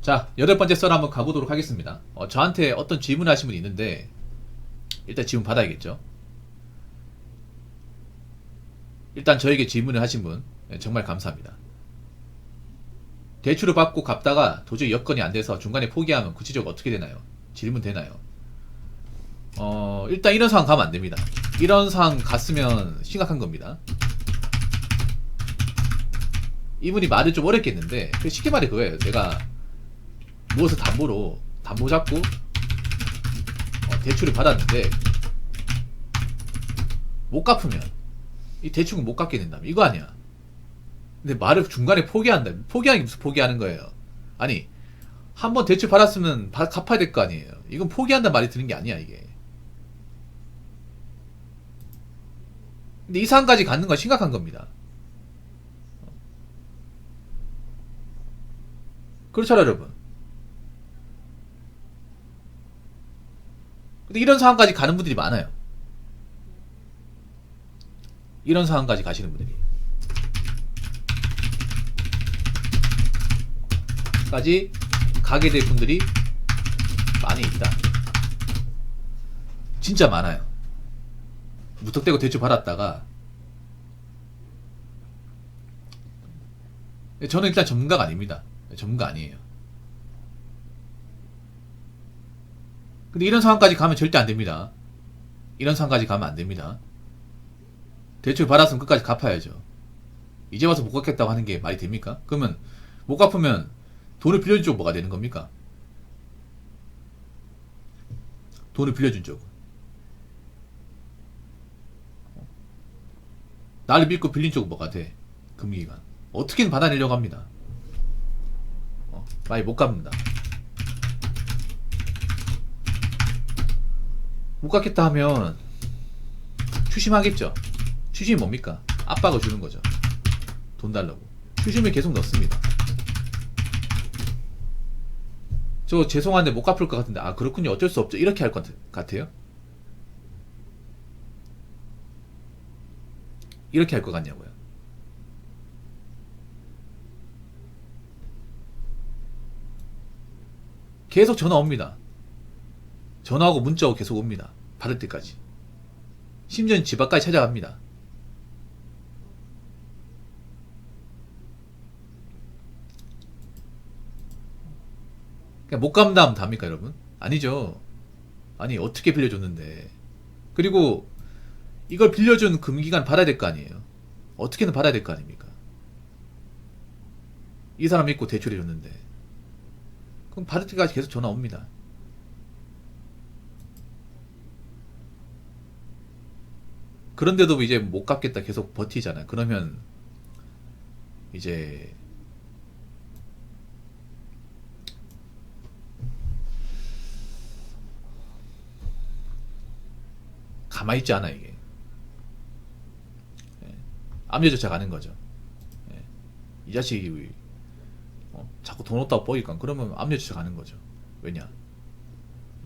자, 여덟 번째 썰 한번 가보도록 하겠습니다. 어, 저한테 어떤 질문 하신 분이 있는데, 일단 질문 받아야겠죠. 일단 저에게 질문을 하신 분, 네, 정말 감사합니다. 대출을 받고 갚다가 도저히 여건이 안 돼서 중간에 포기하면 구체적으로 어떻게 되나요? 질문 되나요? 어, 일단 이런 상황 가면 안 됩니다. 이런 상황 갔으면 심각한 겁니다. 이분이 말을 좀 어렵겠는데, 그 쉽게 말해 그거예요. 내가 무엇을 담보로, 담보 잡고, 어, 대출을 받았는데, 못 갚으면, 이 대출은 못 갚게 된다면, 이거 아니야. 근데 말을 중간에 포기한다. 포기하기 무슨 포기하는 거예요. 아니, 한 번 대출 받았으면 바- 갚아야 될 거 아니에요. 이건 포기한다는 말이 드는 게 아니야, 이게. 근데 이 상황까지 갖는 건 심각한 겁니다. 그렇죠, 여러분. 근데 이런 상황까지 가는 분들이 많아요. 이런 상황까지 가시는 분들이. 까지 가게 될 분들이 많이 있다. 진짜 많아요. 무턱대고 대출 받았다가 저는 일단 전문가가 아닙니다. 전문가 아니에요. 근데 이런 상황까지 가면 절대 안 됩니다. 이런 상황까지 가면 안 됩니다. 대출 받았으면 끝까지 갚아야죠. 이제 와서 못 갚겠다고 하는 게 말이 됩니까? 그러면 못 갚으면 돈을 빌려준 쪽 뭐가 되는 겁니까? 돈을 빌려준 쪽. 나를 믿고 빌린 쪽 뭐가 돼? 금리기간. 어떻게든 받아내려고 합니다. 어, 많이 못 갚는다. 못 갚겠다 하면 추심하겠죠. 추심이 뭡니까? 압박을 주는 거죠. 돈 달라고. 추심을 계속 넣습니다. 저 죄송한데 못 갚을 것 같은데 아 그렇군요 어쩔 수 없죠 이렇게 할 것 같아요 이렇게 할 것 같냐고요 계속 전화 옵니다 전화하고 문자하고 계속 옵니다 받을 때까지 심지어는 집 앞까지 찾아갑니다 그냥 못 감다면 답니까, 여러분? 아니죠. 아니, 어떻게 빌려줬는데. 그리고 이걸 빌려준 금기간 받아야 될 거 아니에요. 어떻게든 받아야 될 거 아닙니까? 이 사람 믿고 대출해줬는데. 그럼 받을 때까지 계속 전화 옵니다. 그런데도 이제 못 갚겠다 계속 버티잖아요. 그러면 이제 가만히 있지 않아 이게. 예. 압류 조차 가는 거죠. 예. 이 자식이 어, 자꾸 돈 없다고 뻐니까? 그러면 압류 조차 가는 거죠. 왜냐?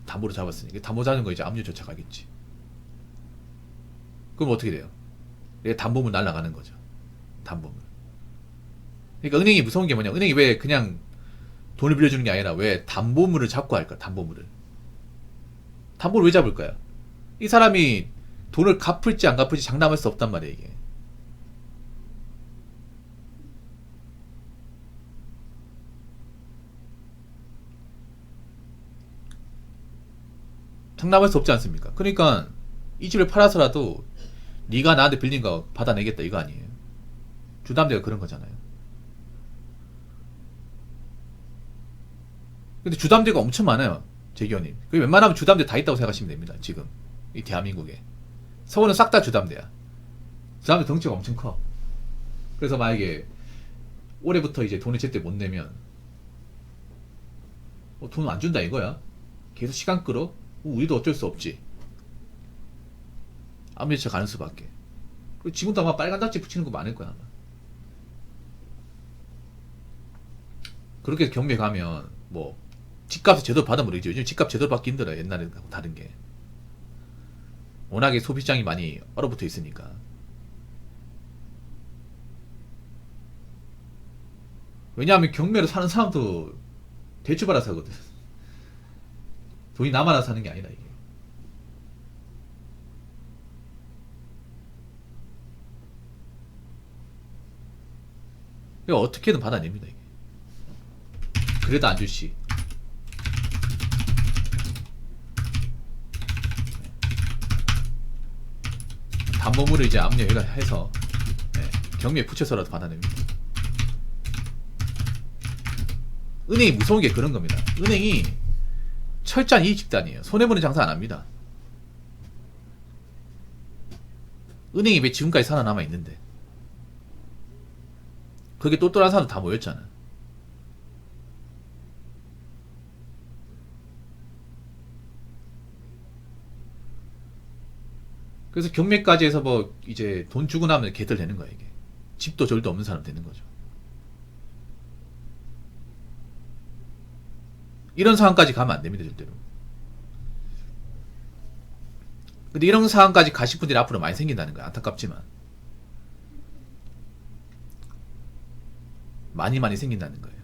담보로 잡았으니까. 담보 잡는 거 이제 압류 조차 가겠지 그럼 어떻게 돼요? 얘 담보물 날라가는 거죠. 담보물 그러니까 은행이 무서운 게 뭐냐? 은행이 왜 그냥 돈을 빌려주는 게 아니라 왜 담보물을 잡고 할까 담보물을. 담보를 왜 잡을까요 이 사람이 돈을 갚을지 안 갚을지 장담할 수 없단 말이에요, 이게. 장담할 수 없지 않습니까? 그러니까 이 집을 팔아서라도 네가 나한테 빌린 거 받아내겠다 이거 아니에요. 주담대가 그런 거잖아요. 근데 주담대가 엄청 많아요. 재기원님. 그 웬만하면 주담대 다 있다고 생각하시면 됩니다. 지금 이 대한민국에 서울은 싹 다 주담대야. 주담대 덩치가 엄청 커. 그래서 만약에 올해부터 이제 돈을 제때 못 내면 어, 돈안 준다 이거야. 계속 시간 끌어. 어, 우리도 어쩔 수 없지. 압류차 가는 수밖에. 그리고 지금도 아마 빨간 딱지 붙이는 거 많을 거야 아마. 그렇게 경매 가면 뭐 집값을 제대로 받아 모르겠죠. 요즘 집값 제대로 받기 힘들어요. 옛날하고 다른 게. 워낙에 소비장이 많이 얼어붙어 있으니까. 왜냐하면 경매로 사는 사람도 대출 받아서 하거든. 돈이 남아나서 하는 게 아니라 이게. 이거 어떻게든 받아냅니다 이게. 그래도 안 줄시. 담보물을 이제 압류해가 해서 네, 경매에 붙여서라도 받아냅니다. 은행이 무서운 게 그런 겁니다. 은행이 철저한 이익 집단이에요. 손해보는 장사 안 합니다. 은행이 왜 지금까지 살아남아 있는데? 그게 똘똘한 사람 다 모였잖아. 그래서 경매까지 해서 뭐 이제 돈 주고 나면 개들 되는 거야 이게. 집도 절도 없는 사람 되는 거죠. 이런 상황까지 가면 안 됩니다 절대로. 근데 이런 상황까지 가실 분들이 앞으로 많이 생긴다는 거야 안타깝지만 많이 많이 생긴다는 거예요.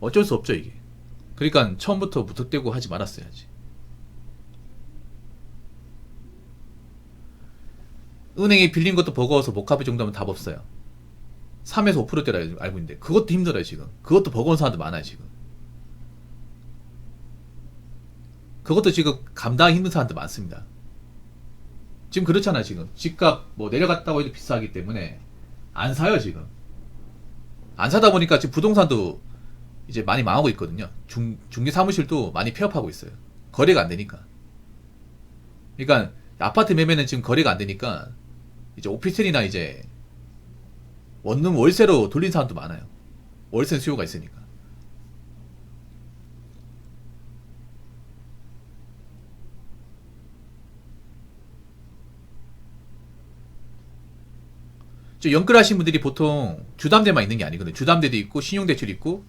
어쩔 수 없죠 이게. 그러니까 처음부터 무턱대고 하지 말았어야지. 은행에 빌린 것도 버거워서 못 갚을 정도면 답 없어요. 3에서 5%대라 알고 있는데 그것도 힘들어요 지금. 그것도 버거운 사람도 많아요 지금. 그것도 지금 감당하기 힘든 사람도 많습니다. 지금 그렇잖아요 지금. 집값 뭐 내려갔다고 해도 비싸기 때문에 안 사요 지금. 안 사다 보니까 지금 부동산도 이제 많이 망하고 있거든요. 중, 중개 사무실도 많이 폐업하고 있어요. 거래가 안 되니까. 그러니까 아파트 매매는 지금 거래가 안 되니까 이제 오피스텔이나 이제 원룸 월세로 돌린 사람도 많아요. 월세 수요가 있으니까. 저 연끌하신 분들이 보통 주담대만 있는 게 아니거든요. 주담대도 있고 신용대출 있고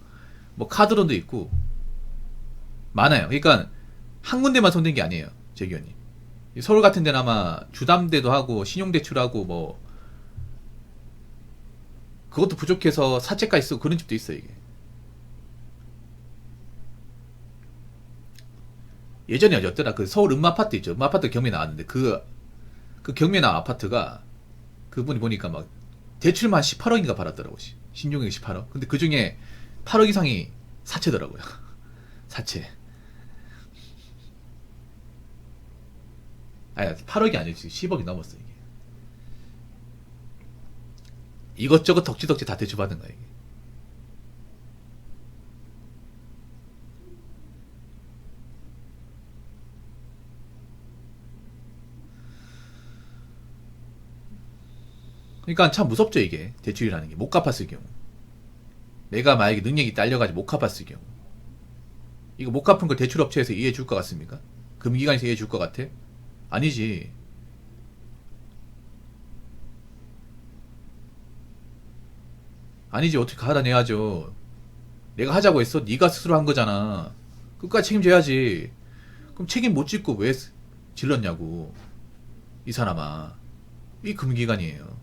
뭐 카드론도 있고 많아요. 그러니까 한 군데만 손댄 게 아니에요, 제 의원님. 서울 같은 데는 아마 주담대도 하고 신용대출하고 뭐 그것도 부족해서 사채까지 쓰고 그런 집도 있어요 이게. 예전에 어디였더라 그 서울 음마 아파트 있죠 음마 아파트 경매 나왔는데 그, 그 경매 나온 아파트가 그분이 보니까 막 대출만 18억인가 받았더라고 신용액 18억. 근데 그 중에 8억 이상이 사채더라고요. 사채. 아니 8억이 아니지. 10억이 넘었어 이게. 이것저것 덕지덕지 다 대출받은 거야 이게 그러니까 참 무섭죠 이게 대출이라는 게 못 갚았을 경우 내가 만약에 능력이 딸려가지고 못 갚았을 경우 이거 못 갚은 걸 대출업체에서 이해해 줄 것 같습니까? 금기관에서 이해해 줄 것 같아? 아니지. 아니지 어떻게 가다내야죠. 내가 하자고 했어. 네가 스스로 한 거잖아. 끝까지 책임져야지. 그럼 책임 못 짓고 왜 질렀냐고. 이 사람아. 이 금기관이에요.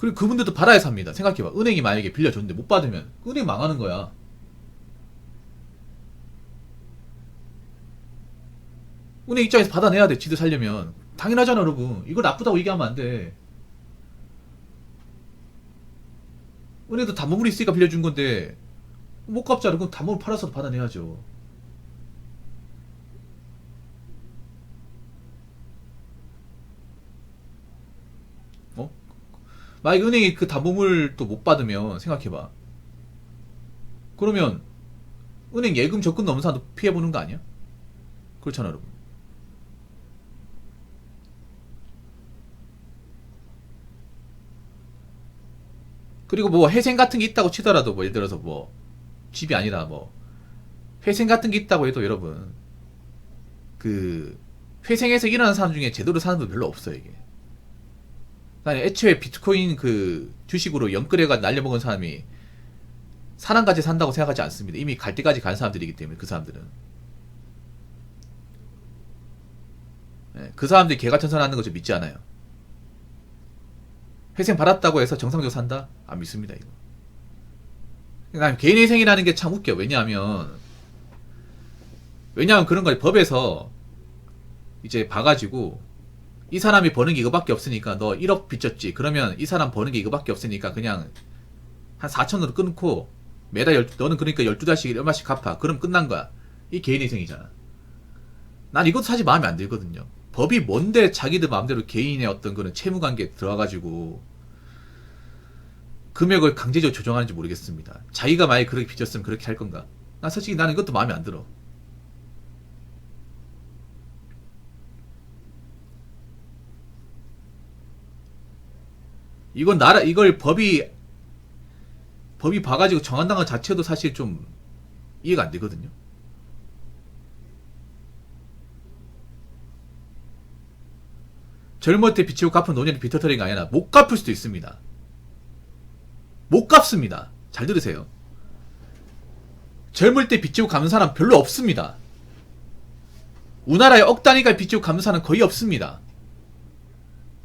그리고 그분들도 받아야 삽니다. 생각해봐. 은행이 만약에 빌려줬는데 못 받으면 은행 망하는 거야. 은행 입장에서 받아내야 돼. 지들 살려면. 당연하잖아, 여러분. 이거 나쁘다고 얘기하면 안 돼. 은행도 담보물이 있으니까 빌려준 건데 못 갚잖아. 그럼 담보물 팔아서 받아내야죠. 만약에 은행이 그 담보물 또 못 받으면 생각해봐. 그러면 은행 예금 적금 넘는 사람도 피해 보는 거 아니야? 그렇잖아, 여러분. 그리고 뭐 회생 같은 게 있다고 치더라도 뭐 예를 들어서 뭐 집이 아니라 뭐 회생 같은 게 있다고 해도 여러분 그 회생해서 일어나는 사람 중에 제대로 사는 분 별로 없어요 이게. 아니 애초에 비트코인 그 주식으로 연끌해가 날려먹은 사람이 사람까지 산다고 생각하지 않습니다. 이미 갈 때까지 간 사람들이기 때문에 그 사람들은 예, 그 사람들이 개가천선하는 거좀 믿지 않아요. 회생 받았다고 해서 정상적으로 산다? 안 믿습니다 이거. 난 개인 회생이라는 게 참 웃겨. 왜냐하면 왜냐하면 그런 거 법에서 이제 봐가지고 이 사람이 버는 게 이거밖에 없으니까 너 1억 빚졌지. 그러면 이 사람 버는 게 이거밖에 없으니까 그냥 한 4천으로 끊고 매달 열, 너는 그러니까 12달씩 얼마씩 갚아. 그럼 끝난 거야. 이 개인 회생이잖아. 난 이것도 사실 마음에 안 들거든요. 법이 뭔데 자기들 마음대로 개인의 어떤 그런 채무 관계에 들어와가지고 금액을 강제적으로 조정하는지 모르겠습니다. 자기가 만약에 그렇게 빚졌으면 그렇게 할 건가? 난 솔직히 나는 이것도 마음에 안 들어. 이건 나라 이걸 법이 법이 봐가지고 정한다는 것 자체도 사실 좀 이해가 안 되거든요. 젊을 때 빚지고 갚은 노년이 빚터터리는 게 아니라 못 갚을 수도 있습니다. 못 갚습니다. 잘 들으세요. 젊을 때 빚지고 갚는 사람 별로 없습니다. 우리나라에 억 단위가 빚지고 갚는 사람 거의 없습니다.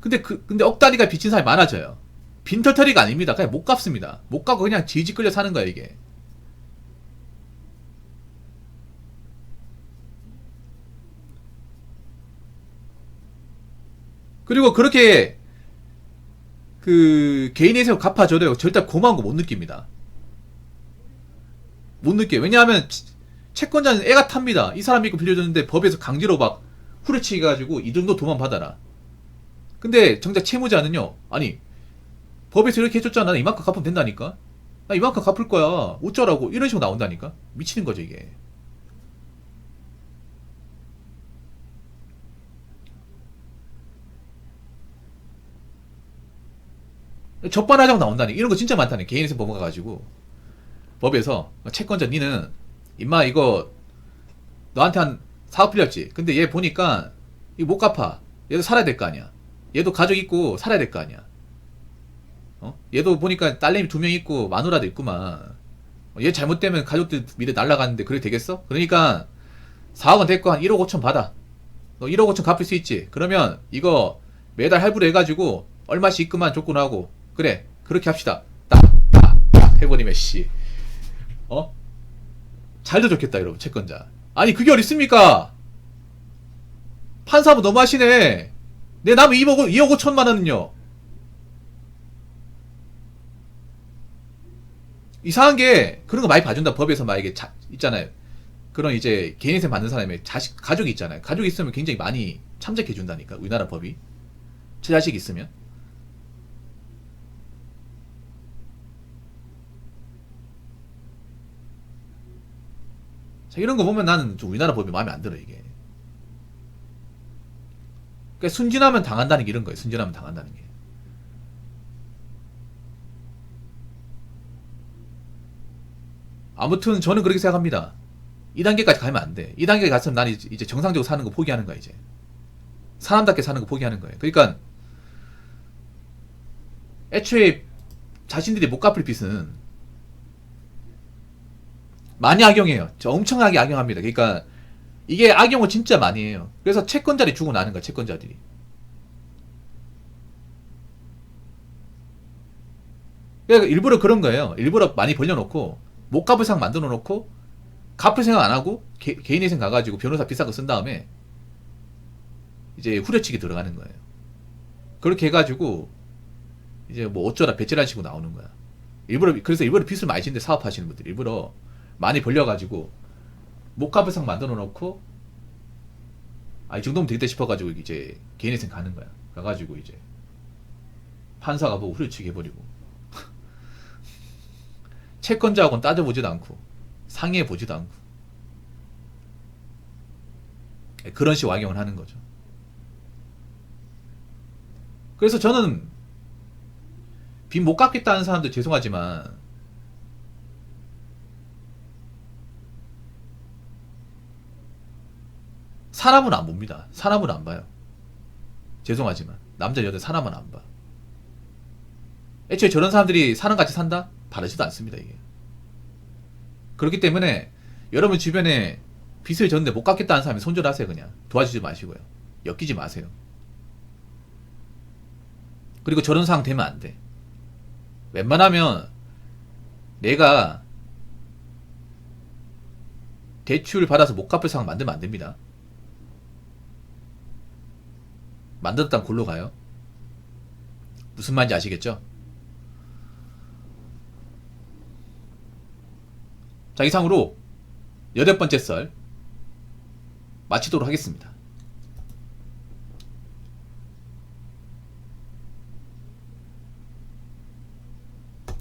근데 그 근데 억 단위가 빚진 사람이 많아져요. 빈털터리가 아닙니다. 그냥 못 갚습니다. 못 갚고 그냥 질질 끌려 사는 거야 이게. 그리고 그렇게 그 개인에서 갚아줘도 절대 고마운 거 못 느낍니다. 못 느껴요. 왜냐하면 치- 채권자는 애가 탑니다. 이 사람이 이거 빌려줬는데 법에서 강제로 막 후려치기 가지고 이 정도 도만 받아라. 근데 정작 채무자는요. 아니 법에서 이렇게 해줬잖아. 나 이만큼 갚으면 된다니까. 나 이만큼 갚을 거야. 어쩌라고 이런 식으로 나온다니까. 미치는 거죠 이게. 적반하장 나온다니 이런 거 진짜 많다니 개인에서 법원 가가지고 법에서 채권자 니는 임마 이거 너한테 한 4억 빌렸지 근데 얘 보니까 이거 못 갚아 얘도 살아야 될 거 아니야 얘도 가족 있고 살아야 될 거 아니야. 어? 얘도 보니까 딸내미 두 명 있고 마누라도 있구만. 어, 얘 잘못되면 가족들 미래 날라가는데 그래 되겠어? 그러니까 4억은 됐고 한 1억 5천 받아. 너 1억 5천 갚을 수 있지? 그러면 이거 매달 할부로 해가지고 얼마씩 입금한 조건하고. 그래 그렇게 합시다. 딱딱딱 해버리면 씨. 어? 잘도 좋겠다 여러분 채권자. 아니 그게 어딨습니까? 판사부 너무 하시네 내 남은 2억, 2억 5천만 원은요. 이상한 게 그런 거 많이 봐준다 법에서 만약에 자, 있잖아요. 그런 이제 개인세 받는 사람의 자식 가족이 있잖아요. 가족이 있으면 굉장히 많이 참작해 준다니까 우리나라 법이. 제 자식이 있으면. 자, 이런 거 보면 나는 좀 우리나라 법이 마음에 안 들어 이게. 그러니까 순진하면 당한다는 게 이런 거예요. 순진하면 당한다는 게. 아무튼 저는 그렇게 생각합니다. 2단계까지 가면 안 돼. 2단계 갔으면 나는 이제 정상적으로 사는 거 포기하는 거야 이제. 사람답게 사는 거 포기하는 거예요. 그러니까 애초에 자신들이 못 갚을 빚은 많이 악용해요. 저 엄청나게 악용합니다. 그러니까 이게 악용을 진짜 많이 해요. 그래서 채권자들이 죽어나는 거야, 채권자들이. 그러니까 일부러 그런 거예요. 일부러 많이 벌려놓고 못 갚을 상황 만들어 놓고 갚을 생각 안 하고 개, 개인 회생 가가지고 변호사 비싼 거 쓴 다음에 이제 후려치기 들어가는 거예요. 그렇게 해가지고 이제 뭐 어쩌다 배째란 식으로 나오는 거야. 일부러 그래서 일부러 빚을 많이 지는데 사업하시는 분들 일부러 많이 벌려가지고 못 갚을 상 만들어 놓고 아 이 정도면 되겠다 싶어가지고 이제 개인회생 가는 거야. 가가지고 이제 판사가 보고 후려치기 해버리고 채권자하고는 따져보지도 않고 상의해 보지도 않고 그런 식으로 악용을 하는 거죠. 그래서 저는 빚 못 갚겠다는 사람들 죄송하지만 사람은 안 봅니다. 사람은 안 봐요. 죄송하지만 남자 여자 사람은 안 봐. 애초에 저런 사람들이 사람 같이 산다? 바르지도 않습니다 이게. 그렇기 때문에 여러분 주변에 빚을 졌는데 못 갚겠다는 사람이 손절하세요 그냥 도와주지 마시고요 엮이지 마세요 그리고 저런 상황 되면 안 돼 웬만하면 내가 대출 받아서 못 갚을 상황 만들면 안 됩니다 만들었다면 골로 가요 무슨 말인지 아시겠죠? 자 이상으로 여덟 번째 썰 마치도록 하겠습니다.